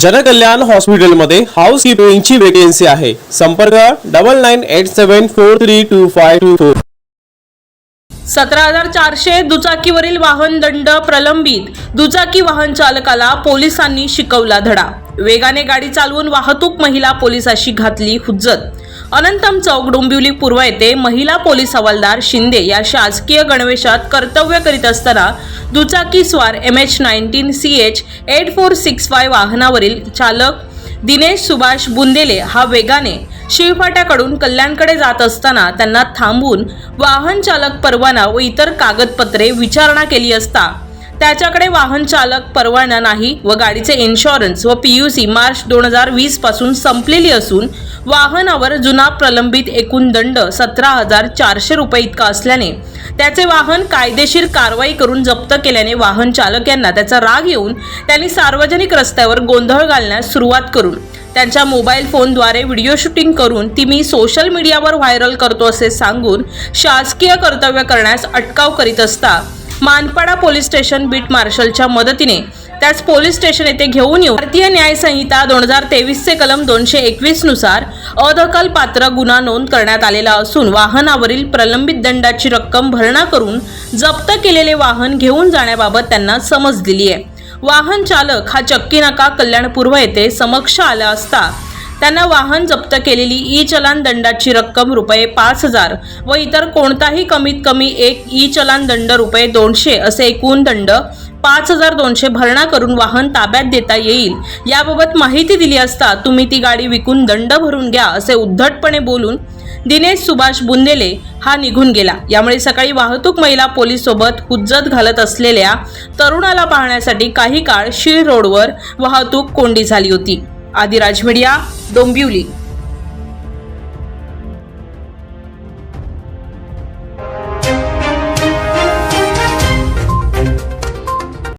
जनकल्याण हॉस्पिटलमध्ये house किपिंगची vacancy आहे. संपर्क double nine eight seven four three two five two four सतरा हजार चारशे दुचाकीवरील वाहन दंड प्रलंबित. दुचाकी वाहन चालकाला पोलिसांनी शिकवला धडा. वेगाने गाडी चालवून वाहतूक महिला पोलिसाशी घातली हुज्जत. अनंतम चौक डोंबिवली पूर्व येथे महिला पोलीस हवालदार शिंदे या शासकीय गणवेशात कर्तव्य करीत असताना दुचाकी स्वार M H nineteen C H eight four six five वाहनावरील चालक दिनेश सुभाष बुंदेले हा वेगाने शिळफाट्याकडून कल्याणकडे जात असताना त्यांना थांबून वाहन चालक परवाना व इतर कागदपत्रे विचारणा केली असता त्याच्याकडे वाहन चालक परवाना नाही व गाडीचे इन्शुरन्स व पी यू सी मार्च दोन हजार वीसपासून संपलेली असून वाहनावर जुना प्रलंबित एकूण दंड सतरा हजार चारशे रुपये इतका असल्याने त्याचे वाहन कायदेशीर कारवाई करून जप्त केल्याने वाहन चालक यांना त्याचा राग येऊन त्यांनी सार्वजनिक रस्त्यावर गोंधळ घालण्यास सुरुवात करून त्यांच्या मोबाईल फोनद्वारे व्हिडिओ शूटिंग करून ती मी सोशल मीडियावर व्हायरल करतो असे सांगून शासकीय कर्तव्य करण्यास अटकाव करीत असता मानपाडा पोलीस स्टेशन बीट मार्शलच्या मदतीने त्याच पोलीस स्टेशन येथे घेऊन येऊ. भारतीय न्याय संहिता दोन हजार तेवीसचे कलम दोनशे एकवीसनुसार अदखल पात्र गुन्हा नोंद करण्यात आलेला असून वाहनावरील प्रलंबित दंडाची रक्कम भरणा करून जप्त केलेले वाहन घेऊन जाण्याबाबत त्यांना समज दिली आहे. वाहन चालक हा चक्की नाका कल्याण पूर्व येथे समक्ष आला असता त्यांना वाहन जप्त केलेली ई चलान दंडाची रक्कम रुपये पाच हजार व इतर कोणताही कमीत कमी एक ई चलान दंड रुपये दोनशे असे एकूण दंड पाच हजार दोनशे भरणा करून वाहन ताब्यात देता येईल. याबाबत माहिती दिली असता तुम्ही ती गाडी विकून दंड भरून घ्या असे उद्धटपणे बोलून दिनेश सुभाष बुंदेले हा निघून गेला. यामुळे सकाळी वाहतूक महिला पोलीस सोबत हुज्जत घालत असलेल्या तरुणाला पाहण्यासाठी काही काळ शीळ रोडवर वाहतूक कोंडी झाली होती. आदिराज मीडिया डोंबिवली.